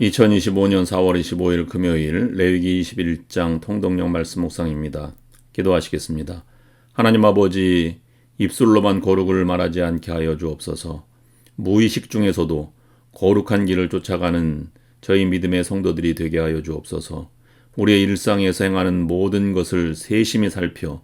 2025년 4월 25일 금요일 레위기 21장 통독령 말씀 묵상입니다. 기도하시겠습니다. 하나님 아버지 입술로만 거룩을 말하지 않게 하여 주옵소서. 무의식 중에서도 거룩한 길을 쫓아가는 저희 믿음의 성도들이 되게 하여 주옵소서. 우리의 일상에서 행하는 모든 것을 세심히 살펴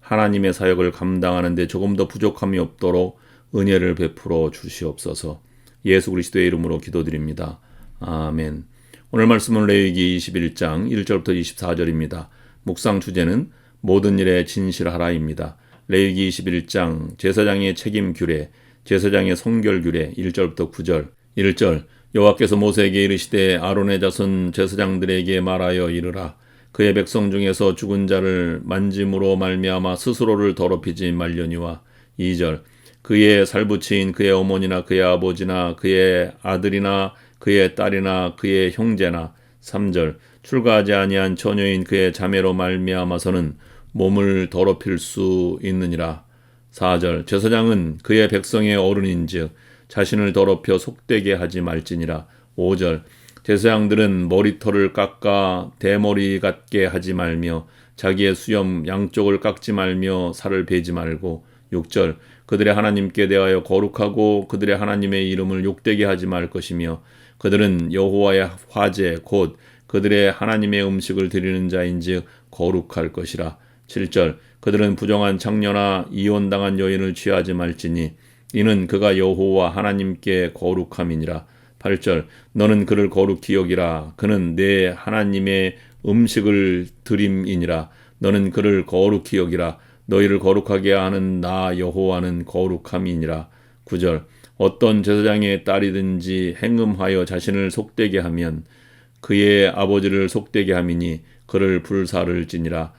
하나님의 사역을 감당하는 데 조금 더 부족함이 없도록 은혜를 베풀어 주시옵소서. 예수 그리스도의 이름으로 기도드립니다. 아멘. 오늘 말씀은 레위기 21장 1절부터 24절입니다. 묵상 주제는 모든 일에 진실하라입니다. 레위기 21장 제사장의 책임 규례, 제사장의 성결 규례 1절부터 9절. 1절 여호와께서 모세에게 이르시되 아론의 자손 제사장들에게 말하여 이르라 그의 백성 중에서 죽은 자를 만짐으로 말미암아 스스로를 더럽히지 말려니와 2절 그의 살부치인 그의 어머니나 그의 아버지나 그의 아들이나 그의 딸이나 그의 형제나 3절 출가하지 아니한 처녀인 그의 자매로 말미암아서는 몸을 더럽힐 수 있느니라. 4절 제사장은 그의 백성의 어른인즉 자신을 더럽혀 속되게 하지 말지니라. 5절 제사장들은 머리털을 깎아 대머리 같게 하지 말며 자기의 수염 양쪽을 깎지 말며 살을 베지 말고 6절 그들의 하나님께 대하여 거룩하고 그들의 하나님의 이름을 욕되게 하지 말 것이며 그들은 여호와의 화제 곧 그들의 하나님의 음식을 드리는 자인즉 거룩할 것이라. 7절 그들은 부정한 창녀나 이혼당한 여인을 취하지 말지니 이는 그가 여호와 하나님께 거룩함이니라. 8절 너는 그를 거룩히 여기라 그는 내 하나님의 음식을 드림이니라 너는 그를 거룩히 여기라 너희를 거룩하게 하는 나 여호와는 거룩함이니라. 9절 어떤 제사장의 딸이든지 행음하여 자신을 속되게 하면 그의 아버지를 속되게 함이니 그를 불사를 지니라.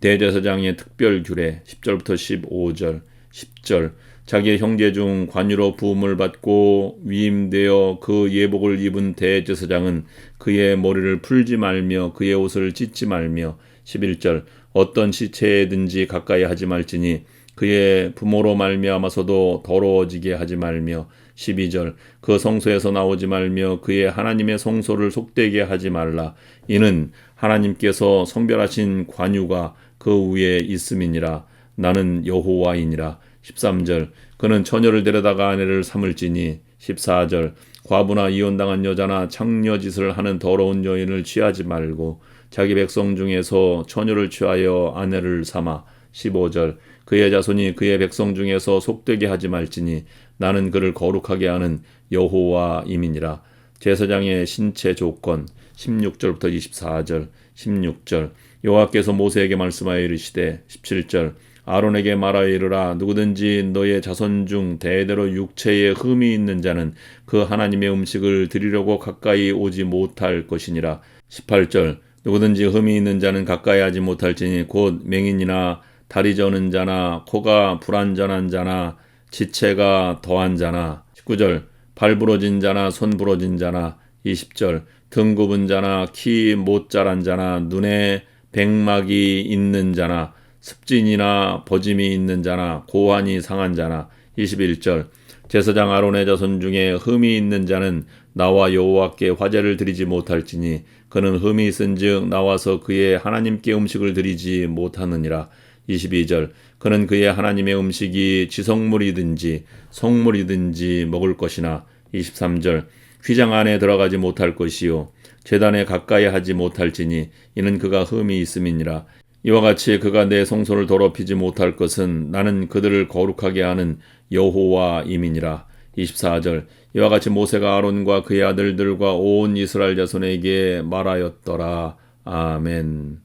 대제사장의 특별 규례 10절부터 15절 10절 자기의 형제 중 관유로 부음을 받고 위임되어 그 예복을 입은 대제사장은 그의 머리를 풀지 말며 그의 옷을 찢지 말며 11절 어떤 시체든지 가까이 하지 말지니 그의 부모로 말미암아서도 더러워지게 하지 말며 12절 그 성소에서 나오지 말며 그의 하나님의 성소를 속되게 하지 말라. 이는 하나님께서 성별하신 관유가 그 위에 있음이니라. 나는 여호와이니라. 13절 그는 처녀를 데려다가 아내를 삼을지니. 14절 과부나 이혼당한 여자나 창녀짓을 하는 더러운 여인을 취하지 말고 자기 백성 중에서 처녀를 취하여 아내를 삼아. 15절 그의 자손이 그의 백성 중에서 속되게 하지 말지니 나는 그를 거룩하게 하는 여호와임이니라. 제사장의 신체 조건 16절부터 24절 16절. 여호와께서 모세에게 말씀하여 이르시되 17절. 아론에게 말하여 이르라. 누구든지 너의 자손 중 대대로 육체에 흠이 있는 자는 그 하나님의 음식을 드리려고 가까이 오지 못할 것이니라. 18절. 누구든지 흠이 있는 자는 가까이 하지 못할지니 곧 맹인이나 다리 저는 자나 코가 불안전한 자나 지체가 더한 자나. 19절 발 부러진 자나 손 부러진 자나. 20절 등 굽은 자나 키 못 자란 자나 눈에 백막이 있는 자나. 습진이나 버짐이 있는 자나 고환이 상한 자나. 21절 제사장 아론의 자손 중에 흠이 있는 자는 나와 여호와께 화제를 드리지 못할지니 그는 흠이 있은즉 나와서 그의 하나님께 음식을 드리지 못하느니라 22절 그는 그의 하나님의 음식이 지성물이든지 성물이든지 먹을 것이나 23절 휘장 안에 들어가지 못할 것이요 재단에 가까이 하지 못할지니 이는 그가 흠이 있음이니라 이와 같이 그가 내 성소를 더럽히지 못할 것은 나는 그들을 거룩하게 하는 여호와임이니라. 24절 이와 같이 모세가 아론과 그의 아들들과 온 이스라엘 자손에게 말하였더라. 아멘.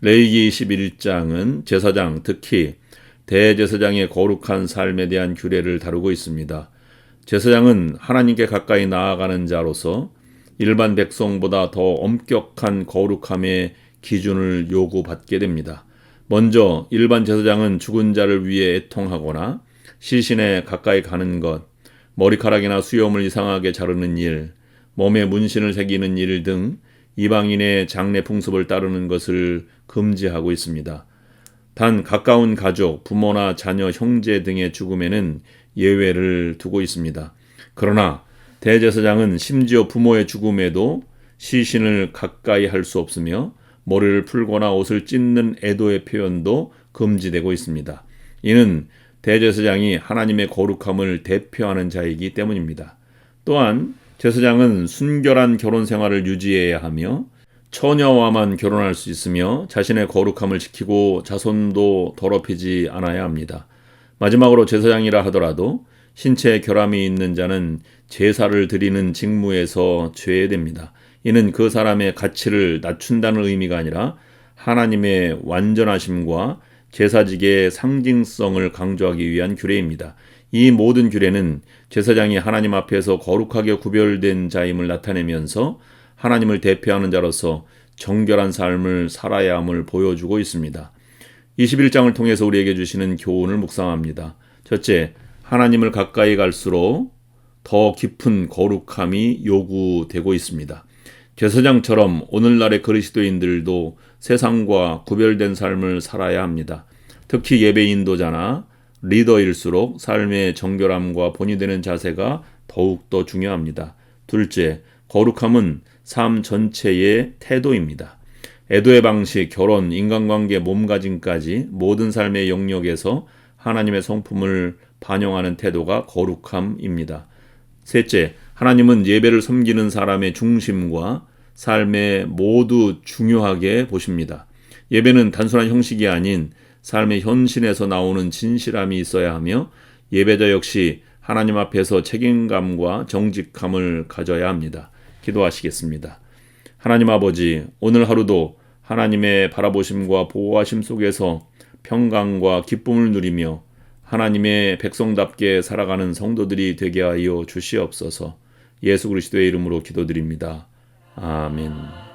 레이기 21장은 제사장 특히 대제사장의 거룩한 삶에 대한 규례를 다루고 있습니다. 제사장은 하나님께 가까이 나아가는 자로서 일반 백성보다 더 엄격한 거룩함의 기준을 요구받게 됩니다. 먼저 일반 제사장은 죽은 자를 위해 애통하거나 시신에 가까이 가는 것, 머리카락이나 수염을 이상하게 자르는 일, 몸에 문신을 새기는 일 등 이방인의 장례 풍습을 따르는 것을 금지하고 있습니다. 단 가까운 가족, 부모나 자녀, 형제 등의 죽음에는 예외를 두고 있습니다. 그러나 대제사장은 심지어 부모의 죽음에도 시신을 가까이 할 수 없으며 머리를 풀거나 옷을 찢는 애도의 표현도 금지되고 있습니다. 이는 대제사장이 하나님의 거룩함을 대표하는 자이기 때문입니다. 또한 제사장은 순결한 결혼 생활을 유지해야 하며 처녀와만 결혼할 수 있으며 자신의 거룩함을 지키고 자손도 더럽히지 않아야 합니다. 마지막으로 제사장이라 하더라도 신체에 결함이 있는 자는 제사를 드리는 직무에서 제외됩니다. 이는 그 사람의 가치를 낮춘다는 의미가 아니라 하나님의 완전하심과 제사직의 상징성을 강조하기 위한 규례입니다. 이 모든 규례는 제사장이 하나님 앞에서 거룩하게 구별된 자임을 나타내면서 하나님을 대표하는 자로서 정결한 삶을 살아야 함을 보여주고 있습니다. 21장을 통해서 우리에게 주시는 교훈을 묵상합니다. 첫째, 하나님을 가까이 갈수록 더 깊은 거룩함이 요구되고 있습니다. 제사장처럼 오늘날의 그리스도인들도 세상과 구별된 삶을 살아야 합니다. 특히 예배 인도자나 리더일수록 삶의 정결함과 본이 되는 자세가 더욱더 중요합니다. 둘째, 거룩함은 삶 전체의 태도입니다. 애도의 방식, 결혼, 인간관계, 몸가짐까지 모든 삶의 영역에서 하나님의 성품을 반영하는 태도가 거룩함입니다. 셋째, 하나님은 예배를 섬기는 사람의 중심과 삶에 모두 중요하게 보십니다. 예배는 단순한 형식이 아닌 삶의 현실에서 나오는 진실함이 있어야 하며 예배자 역시 하나님 앞에서 책임감과 정직함을 가져야 합니다. 기도하시겠습니다. 하나님 아버지, 오늘 하루도 하나님의 바라보심과 보호하심 속에서 평강과 기쁨을 누리며 하나님의 백성답게 살아가는 성도들이 되게 하여 주시옵소서. 예수 그리스도의 이름으로 기도드립니다. 아멘.